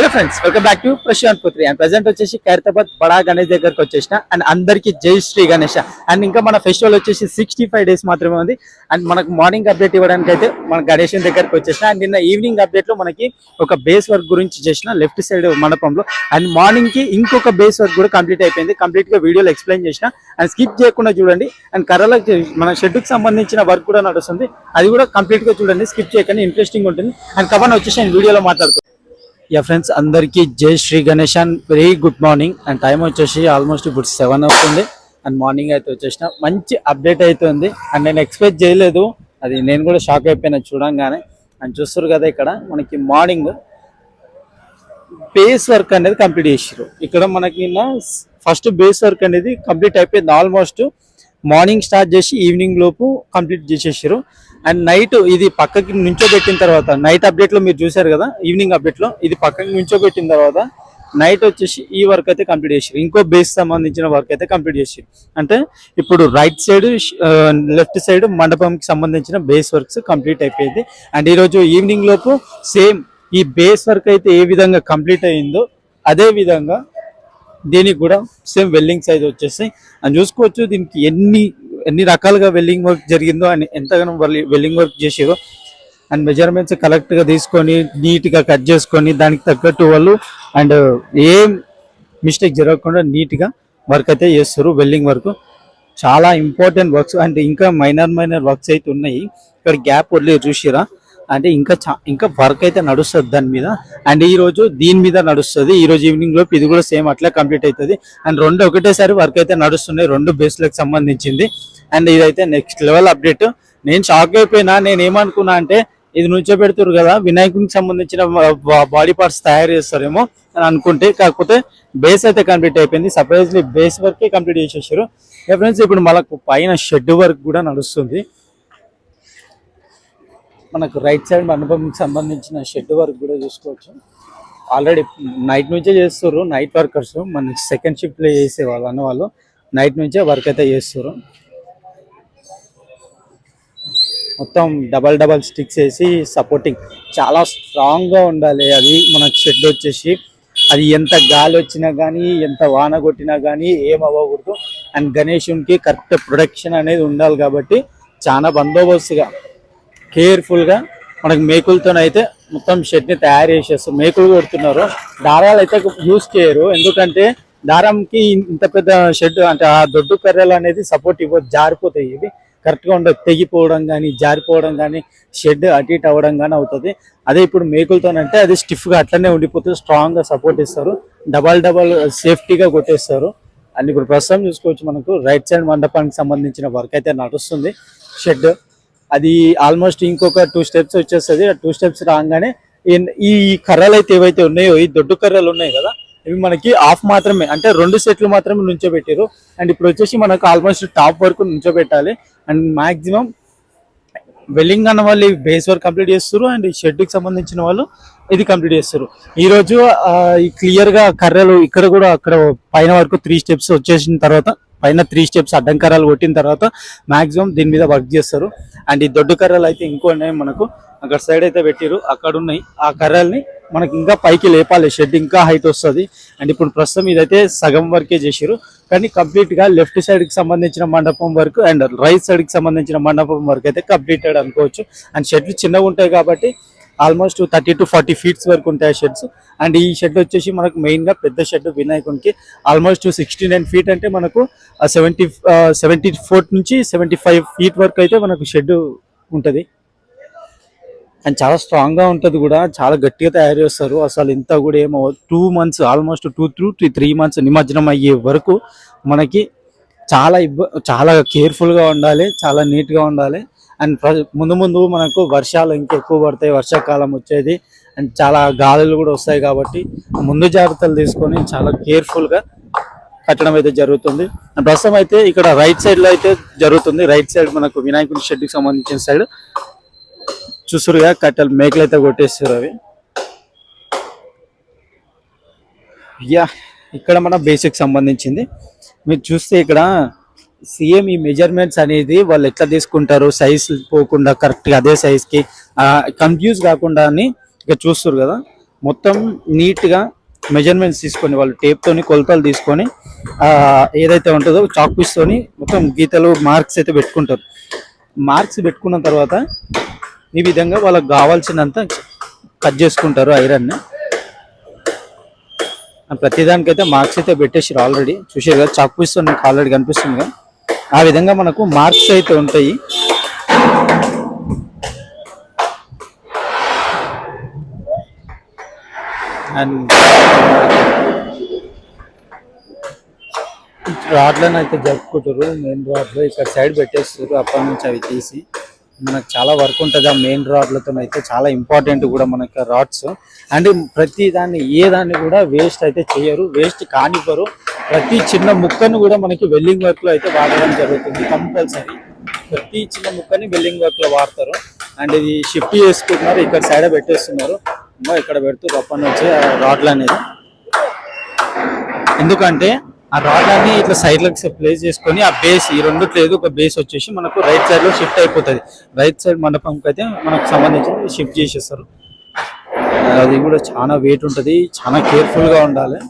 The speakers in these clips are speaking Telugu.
Hello friends welcome back to Prashant Putri and present వచ్చేసి ఖైరతాబాద్ బడా గణేష్ దగ్గరకు వచ్చేసిన అండ్ అందరికీ జై శ్రీ గణేష్. అండ్ ఇంకా మన ఫెస్టివల్ వచ్చేసి సిక్స్టీ ఫైవ్ డేస్ మాత్రమే ఉంది. అండ్ మనకు మార్నింగ్ అప్డేట్ ఇవ్వడానికి అయితే మన గణేష్ దగ్గరకు వచ్చేసిన. అండ్ నిన్న ఈవినింగ్ అప్డేట్లో మనకి ఒక బేస్ వర్క్ గురించి చేసిన లెఫ్ట్ సైడ్ మండపంలో. అండ్ మార్నింగ్కి ఇంకొక బేస్ వర్క్ కూడా కంప్లీట్ అయిపోయింది. కంప్లీట్గా వీడియోలో ఎక్స్ప్లెయిన్ చేసిన. అండ్ స్కిప్ చేయకుండా చూడండి. అండ్ కర్రలకు మన షెడ్కి సంబంధించిన వర్క్ కూడా నడుస్తుంది. అది కూడా కంప్లీట్గా చూడండి. స్కిప్ చేయకుండా. ఇంట్రెస్టింగ్ ఉంటుంది. అండ్ కవర్ వచ్చేసి నేను వీడియోలో మాట్లాడుకో యా ఫ్రెండ్స్ అందరికీ జై Shri Ganesh and very good morning and time వచ్చేసి ఆల్మోస్ట్ ఇప్పుడు సెవెన్ అవుతుంది. అండ్ మార్నింగ్ అయితే వచ్చేసిన. మంచి అప్డేట్ అవుతుంది అండ్ నేను ఎక్స్పెక్ట్ చేయలేదు. అది నేను కూడా షాక్ అయిపోయినా చూడంగానే. అండ్ చూస్తారు కదా ఇక్కడ మనకి మార్నింగ్ బేస్ వర్క్ అనేది కంప్లీట్ చేసారు ఇక్కడ మనకి ఫస్ట్ బేస్ వర్క్ అనేది కంప్లీట్ అయిపోయింది ఆల్మోస్ట్ మార్నింగ్ స్టార్ట్ చేసి ఈవినింగ్ లోపు కంప్లీట్ చేసేసారు అండ్ నైట్ ఇది పక్కకి నుంచోబెట్టిన తర్వాత నైట్ అప్డేట్లో మీరు చూసారు కదా ఈవినింగ్ అప్డేట్లో ఇది పక్కకి నుంచోబెట్టిన తర్వాత నైట్ వచ్చేసి ఈ వర్క్ అయితే కంప్లీట్ చేసారు ఇంకో బేస్ సంబంధించిన వర్క్ అయితే కంప్లీట్ చేసారు అంటే ఇప్పుడు రైట్ సైడ్ లెఫ్ట్ సైడ్ మండపంకి సంబంధించిన బేస్ వర్క్స్ కంప్లీట్ అయిపోయింది. అండ్ ఈరోజు ఈవినింగ్ లోపు సేమ్ ఈ బేస్ వర్క్ అయితే ఏ విధంగా కంప్లీట్ అయిందో అదే విధంగా దీనికి కూడా సేమ్ వెల్డింగ్ సైజ్ వచ్చేస్తాయి. అని చూసుకోవచ్చు దీనికి ఎన్ని ఎన్ని రకాలుగా వెల్డింగ్ వర్క్ జరిగిందో అని ఎంతగానో వెల్డింగ్ వర్క్ చేసారో అండ్ మెజర్మెంట్స్ కరెక్ట్గా తీసుకొని నీట్గా కట్ చేసుకొని దానికి తగ్గట్టు వాళ్ళు అండ్ ఏం మిస్టేక్ జరగకుండా నీట్గా వర్క్ అయితే చేస్తారు. వెల్డింగ్ వర్క్ చాలా ఇంపార్టెంట్ వర్క్స్ అండ్ ఇంకా మైనర్ మైనర్ వర్క్స్ అయితే ఉన్నాయి. ఇక్కడ గ్యాప్ వదిలే చూసిరా. అంటే ఇంకా చా ఇంకా వర్క్ అయితే నడుస్తుంది దాని మీద. అండ్ ఈ రోజు దీని మీద నడుస్తుంది. ఈ రోజు ఈవినింగ్ లోపు ఇది కూడా సేమ్ అట్లా కంప్లీట్ అవుతుంది అండ్ రెండు ఒకటేసారి వర్క్ అయితే నడుస్తున్నాయి. రెండు బేస్లకు సంబంధించింది. అండ్ ఇదైతే నెక్స్ట్ లెవెల్ అప్డేట్ నేను షాక్ అయిపోయినా నేను ఏమనుకున్నా అంటే ఇది నుంచో పెడుతురు కదా వినాయకునికి సంబంధించిన బాడీ పార్ట్స్ తయారు చేస్తారేమో అని అనుకుంటే కాకపోతే బేస్ అయితే కంప్లీట్ అయిపోయింది. సర్ప్రైజ్లీ బేస్ వర్కే కంప్లీట్ చేసేసారు. ఫ్రెండ్స్ ఇప్పుడు మనకు పైన షెడ్ వర్క్ కూడా నడుస్తుంది. మనకు రైట్ సైడ్ మండపంకి సంబంధించిన షెడ్ వర్క్ కూడా చూసుకోవచ్చు. ఆల్రెడీ నైట్ నుంచే చేస్తారు నైట్ వర్కర్స్ మనకి సెకండ్ షిఫ్ట్లో చేసే వాళ్ళు అన్న వాళ్ళు నైట్ నుంచే వర్క్ అయితే చేస్తారు మొత్తం డబల్ డబల్ స్టిక్స్ వేసి సపోర్టింగ్ చాలా స్ట్రాంగ్గా ఉండాలి. అది మన షెడ్ వచ్చేసి. అది ఎంత గాలి వచ్చినా కానీ ఎంత వాన కొట్టినా కానీ ఏం అవ్వకూడదు. అండ్ గణేషునికి కరెక్ట్ ప్రొడక్షన్ అనేది ఉండాలి కాబట్టి చాలా బందోబస్తుగా కేర్ఫుల్గా మనకి మేకులతోనైతే మొత్తం షెడ్ని తయారు చేసేస్తారు మేకులు కొడుతున్నారు. దారాలు అయితే యూస్ చేయరు. ఎందుకంటే దారంకి ఇంత పెద్ద షెడ్ అంటే ఆ దొడ్డు పెర్రలు అనేది సపోర్ట్ ఇవ్వదు జారిపోతాయి. ఇవి కరెక్ట్గా ఉండదు తెగిపోవడం కానీ జారిపోవడం కానీ షెడ్ అటు ఇటు అవ్వడం కానీ అవుతుంది. అదే ఇప్పుడు మేకులతోనంటే అది స్టిఫ్గా అట్లనే ఉండిపోతుంది. స్ట్రాంగ్గా సపోర్ట్ ఇస్తారు. డబల్ డబల్ సేఫ్టీగా కొట్టేస్తారు. అండ్ ఇప్పుడు ప్రస్తుతం చూసుకోవచ్చు మనకు రైట్ సైడ్ మండపానికి సంబంధించిన వర్క్ అయితే నడుస్తుంది. షెడ్ అది ఆల్మోస్ట్ ఇంకొక టూ స్టెప్స్ వచ్చేస్తుంది. ఆ టూ స్టెప్స్ రాగానే ఈ- కర్రలు అయితే ఏవైతే ఉన్నాయో ఈ దొడ్డు కర్రలు ఉన్నాయి కదా ఇవి మనకి ఆఫ్ మాత్రమే అంటే రెండు సెట్లు మాత్రమే నుంచోబెట్టారు అండ్ ఇప్పుడు వచ్చేసి మనకు ఆల్మోస్ట్ టాప్ వరకు నుంచోబెట్టాలి. అండ్ మాక్సిమం వెల్లింగ్ అన్న వాళ్ళు బేస్ వర్క్ కంప్లీట్ చేస్తారు అండ్ ఈ సంబంధించిన వాళ్ళు ఇది కంప్లీట్ చేస్తారు ఈరోజు ఈ క్లియర్గా కర్రలు ఇక్కడ కూడా అక్కడ పైన వరకు త్రీ స్టెప్స్ వచ్చేసిన తర్వాత పైన త్రీ స్టెప్స్ అడ్డం కర్రలు కొట్టిన తర్వాత మాక్సిమం దీని మీద వర్క్ చేస్తారు. అండ్ ఈ దొడ్డు కర్రలు అయితే ఇంకో ఉన్నాయి మనకు. అక్కడ సైడ్ అయితే పెట్టిరు అక్కడ ఉన్నాయి. ఆ కర్రల్ని మనకి ఇంకా పైకి లేపాలి. షెడ్ ఇంకా హైట్ వస్తుంది. అండ్ ఇప్పుడు ప్రస్తుతం ఇదైతే సగం వరకే చేసిరు కానీ కంప్లీట్గా లెఫ్ట్ సైడ్కి సంబంధించిన మండపం వరకు అండ్ రైట్ సైడ్కి సంబంధించిన మండపం వరకు అయితే కంప్లీటెడ్ అనుకోవచ్చు. అండ్ షెడ్లు చిన్నగా ఉంటాయి కాబట్టి almost thirty to forty feets వరకు ఉంటాయి షెడ్స్. అండ్ ఈ షెడ్ వచ్చేసి మనకు మెయిన్గా పెద్ద షెడ్ వినాయకునికి ఆల్మోస్ట్ సిక్స్టీ నైన్ ఫీట్ అంటే మనకు సెవెంటీ సెవెంటీ ఫోర్ నుంచి సెవెంటీ ఫైవ్ ఫీట్ వరకు అయితే మనకు షెడ్ ఉంటుంది. అండ్ చాలా స్ట్రాంగ్గా ఉంటుంది కూడా. చాలా గట్టిగా తయారు చేస్తారు. అసలు ఇంత కూడా ఏమో two months almost two through three months నిమజ్జనం అయ్యే వరకు మనకి చాలా ఇబ్బ చాలా కేర్ఫుల్గా ఉండాలి. చాలా నీట్గా ఉండాలి. అండ్ ప్ర- ముందు ముందు మనకు వర్షాలు ఇంకెక్కువ పడతాయి వర్షాకాలం వచ్చేది. అండ్ చాలా గాలులు కూడా వస్తాయి కాబట్టి ముందు జాగ్రత్తలు తీసుకొని చాలా కేర్ఫుల్గా కట్టడం అయితే జరుగుతుంది. ప్రస్తుతం అయితే ఇక్కడ రైట్ సైడ్లో అయితే జరుగుతుంది. రైట్ సైడ్ మనకు వినాయకుడి షెడ్కి సంబంధించిన సైడ్ చూసురుగా కట్టెలు మేకలు అయితే కొట్టేస్తారు అవి. యా ఇక్కడ మన బేసిక్ సంబంధించింది. మీరు చూస్తే ఇక్కడ సీఎం ఈ మెజర్మెంట్స్ అనేది వాళ్ళు ఎట్లా తీసుకుంటారు? సైజ్ పోకుండా కరెక్ట్గా అదే సైజ్కి కన్ఫ్యూజ్ కాకుండా అని ఇక చూస్తారు కదా. మొత్తం నీట్గా మెజర్మెంట్స్ తీసుకొని వాళ్ళు టేప్తోని కొలతలు తీసుకొని ఆ, ఏదైతే ఉంటుందో చాక్ పీస్తోని మొత్తం గీతలు మార్క్స్ అయితే పెట్టుకుంటారు. మార్క్స్ పెట్టుకున్న తర్వాత ఈ విధంగా వాళ్ళకి కావాల్సినంత కట్ చేసుకుంటారు ఐరన్ ప్రతిదానికైతే మార్క్స్ అయితే పెట్టేసారు ఆల్రెడీ చూసారు కదా చాక్ పీస్తో ఆల్రెడీ కనిపిస్తుంది కదా. ఆ విధంగా మనకు మార్క్స్ అయితే ఉంటాయి. అండ్ రాడ్లను అయితే జరుపుకుంటారు. మెయిన్ రాడ్లు ఇక్కడ సైడ్ పెట్టేస్తారు. అప్పటి నుంచి అవి తీసి. మనకు చాలా వర్క్ ఉంటుంది. ఆ మెయిన్ రాడ్లతో అయితే చాలా ఇంపార్టెంట్ కూడా మనకి రాడ్స్ అండ్ ప్రతి దాన్ని ఏ దాన్ని కూడా వేస్ట్ అయితే చేయరు వేస్ట్ కానివ్వరు. ప్రతి చిన్న ముక్కను కూడా మనకి వెల్డింగ్ వర్క్లో అయితే వాడడం జరుగుతుంది కంపల్సరీ ప్రతి చిన్న ముక్కని వెల్డింగ్ వర్క్లో వాడతారు. అండ్ ఇది షిఫ్ట్ చేసుకుంటున్నారు ఇక్కడ సైడ్ పెట్టేస్తున్నారు. ఇక్కడ పెడుతూ అప్పటి నుంచి రాడ్లు అనేది ఎందుకంటే ఆ రాడాన్ని ఇట్లా సైడ్లకు ప్లేస్ చేసుకొని ఆ బేస్ ఈ రెండు లేదు ఒక బేస్ వచ్చేసి మనకు రైట్ సైడ్లో షిఫ్ట్ అయిపోతుంది. రైట్ సైడ్ మండపంకి అయితే మనకు సంబంధించి షిఫ్ట్ చేసేస్తారు. అది కూడా చాలా వెయిట్ ఉంటుంది చాలా కేర్ఫుల్గా ఉండాలి.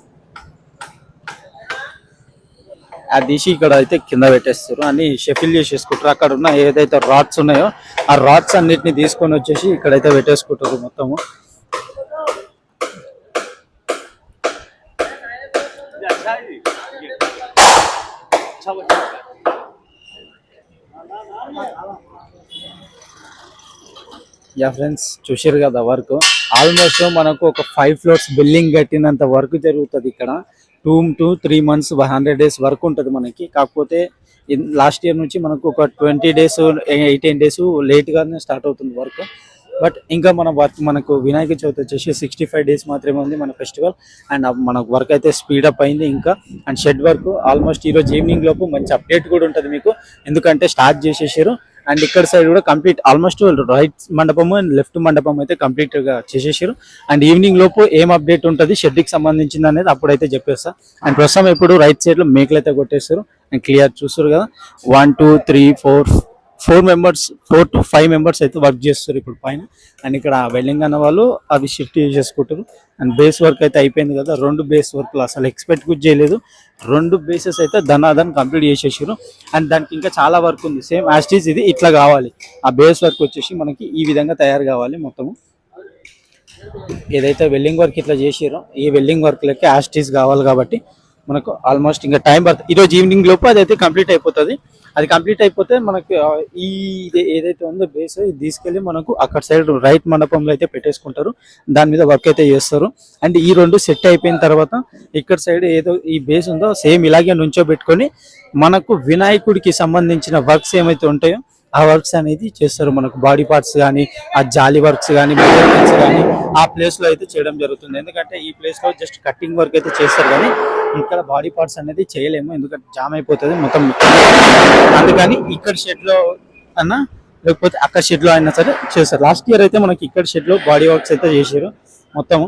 అది తీసి ఇక్కడ అయితే కింద పెట్టేస్తారు. అని షెఫిల్ చేసేసుకుంటారు. అక్కడ ఉన్న ఏదైతే రాడ్స్ ఉన్నాయో ఆ రాడ్స్ అన్నిటిని తీసుకొని వచ్చేసి ఇక్కడైతే పెట్టేసుకుంటారు మొత్తము. యా ఫ్రెండ్స్ చూసారు కదా వర్క్. ఆల్మోస్ట్ మనకు ఒక ఫైవ్ ఫ్లోర్స్ బిల్డింగ్ కట్టినంత వర్క్ జరుగుతుంది ఇక్కడ. Two to three months hundred days work ఉంటుంది మనకి. కాకపోతే లాస్ట్ ఇయర్ నుంచి మనకు ఒక ట్వంటీ డేస్ ఎయిటీన్ డేస్ లేట్గానే స్టార్ట్ అవుతుంది వర్క్. బట్ ఇంకా మన వర్క్ మనకు వినాయక చవితి వచ్చేసి సిక్స్టీ ఫైవ్ డేస్ మాత్రమే ఉంది మన ఫెస్టివల్ అండ్ మన వర్క్ అయితే స్పీడప్ అయింది ఇంకా. అండ్ షెడ్ వర్క్ ఆల్మోస్ట్ ఈరోజు ఈవినింగ్ లోపు మంచి అప్డేట్ కూడా ఉంటుంది మీకు. ఎందుకంటే స్టార్ట్ చేసేసారు. అండ్ ఇక్కడ సైడ్ కూడా కంప్లీట్ ఆల్మోస్ట్ రైట్ మండపము అండ్ లెఫ్ట్ మండపం అయితే కంప్లీట్గా చేసేసారు. అండ్ ఈవినింగ్ లోపు ఏం అప్డేట్ ఉంటుంది? షెడ్కి సంబంధించింది అనేది అప్పుడైతే చెప్పేస్తా. అండ్ ప్రస్తుతం ఇప్పుడు రైట్ సైడ్లో మేకలు అయితే కొట్టేస్తారు అండ్ క్లియర్ చూస్తారు కదా. One two three four four members four to five members అయితే వర్క్ చేస్తారు ఇప్పుడు పైన. అండ్ ఇక్కడ వెల్డింగ్ అన్న వాళ్ళు అవి షిఫ్ట్ చేసుకుంటారు. అండ్ బేస్ వర్క్ అయితే అయిపోయింది కదా రెండు బేస్ వర్క్లు అసలు ఎక్స్పెక్ట్ కూడా చేయలేదు. రెండు బేసెస్ అయితే ధనాధన్ కంప్లీట్ చేసేసారు. అండ్ దానికి ఇంకా చాలా వర్క్ ఉంది. సేమ్ యాస్టీజ్ ఇది ఇట్లా కావాలి. ఆ బేస్ వర్క్ వచ్చేసి మనకి ఈ విధంగా తయారు కావాలి మొత్తము ఏదైతే వెల్డింగ్ వర్క్ ఇట్లా చేసారో ఈ వెల్డింగ్ వర్క్ లెక్క యాస్టీస్ కావాలి కాబట్టి మనకు ఆల్మోస్ట్ ఇంకా టైం పడుతుంది. ఈరోజు ఈవినింగ్ లోపు అదైతే కంప్లీట్ అయిపోతుంది. అది కంప్లీట్ అయిపోతే మనకి ఈ ఏదైతే ఉందో బేస్ ఇది తీసుకెళ్ళి మనకు అక్కడ సైడ్ రైట్ మండపంలో అయితే పెట్టేసుకుంటారు. దాని మీద వర్క్ అయితే చేస్తారు. అండ్ ఈ రెండు సెట్ అయిపోయిన తర్వాత ఇక్కడ సైడ్ ఏదో ఈ బేస్ ఉందో సేమ్ ఇలాగే నుంచోబెట్టుకొని మనకు వినాయకుడికి సంబంధించిన వర్క్స్ ఏమైతే ఉంటాయో ఆ వర్క్స్ అనేది చేస్తారు. మనకు బాడీ పార్ట్స్ కానీ ఆ జాలి వర్క్స్ కానీ మెజర్మెంట్స్ కానీ ఆ ప్లేస్లో అయితే చేయడం జరుగుతుంది. ఎందుకంటే ఈ ప్లేస్లో జస్ట్ కటింగ్ వర్క్ అయితే చేస్తారు కానీ ఇక్కడ బాడీ పార్ట్స్ అనేది చేయలేము. ఎందుకంటే జామ్ అయిపోతుంది మొత్తం. అందుకని ఇక్కడ షెడ్లో అన్న లేకపోతే అక్కడ షెడ్లో అయినా సరే చేస్తారు. లాస్ట్ ఇయర్ అయితే మనకి ఇక్కడ షెడ్లో బాడీ వర్క్స్ అయితే చేసారు మొత్తం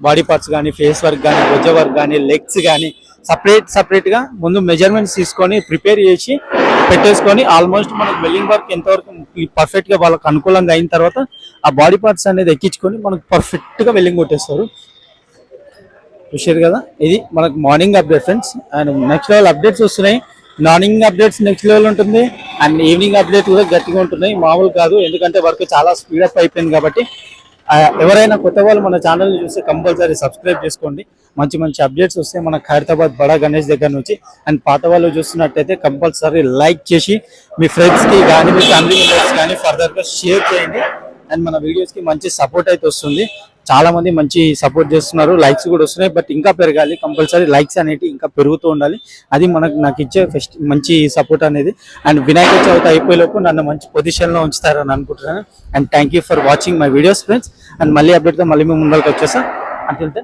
బాడీ పార్ట్స్ కానీ ఫేస్ వర్క్ కానీ భుజ వర్క్ కానీ లెగ్స్ కానీ సపరేట్ సపరేట్గా ముందు మెజర్మెంట్స్ తీసుకొని ప్రిపేర్ చేసి పెట్టేసుకొని ఆల్మోస్ట్ మనకు వెల్డింగ్ వర్క్ ఎంతవరకు పర్ఫెక్ట్గా వాళ్ళకి అనుకూలంగా అయిన తర్వాత ఆ బాడీ పార్ట్స్ అనేది ఎక్కించుకొని మనకు పర్ఫెక్ట్గా వెల్డింగ్ కొట్టేస్తారు. చూసారు కదా? ఇది మనకు morning update friends and next level updates వస్తున్నాయి. మార్నింగ్ అప్డేట్స్ నెక్స్ట్ లెవెల్ ఉంటుంది. అండ్ ఈవినింగ్ అప్డేట్ కూడా గట్టిగా ఉంటున్నాయి. మామూలు కాదు. ఎందుకంటే వర్క్ చాలా స్పీడప్ అయిపోయింది కాబట్టి ఎవరైనా కొత్త వాళ్ళు మన ఛానల్ చూస్తే కంపల్సరీ సబ్స్క్రైబ్ చేసుకోండి. మంచి మంచి అప్డేట్స్ వస్తే మన ఖైరతాబాద్ బడా గణేష్ దగ్గర నుంచి అండ్ పాత వాళ్ళు చూస్తున్నట్టయితే కంపల్సరీ లైక్ చేసి మీ ఫ్రెండ్స్కి కానీ మీ ఫ్యామిలీ మెంబర్స్ కానీ ఫర్దర్గా షేర్ చేయండి. అండ్ మన వీడియోస్కి మంచి సపోర్ట్ అయితే వస్తుంది. చాలా మంది మంచి సపోర్ట్ చేస్తున్నారు లైక్స్ కూడా వస్తున్నాయి బట్ ఇంకా పెరగాలి. కంపల్సరీ లైక్స్ అనేవి ఇంకా పెరుగుతూ ఉండాలి. అది మనకు నాకు ఇచ్చే ఫెస్ట్ మంచి సపోర్ట్ అనేది. అండ్ వినాయక చవితి అయిపోయేలోపు నన్ను మంచి పొజిషన్లో ఉంచుతారని అనుకుంటున్నాను. And thank you for watching my videos friends and మళ్ళీ అప్డేట్తో మళ్ళీ మేము ముందరకు వచ్చేసాం అంటే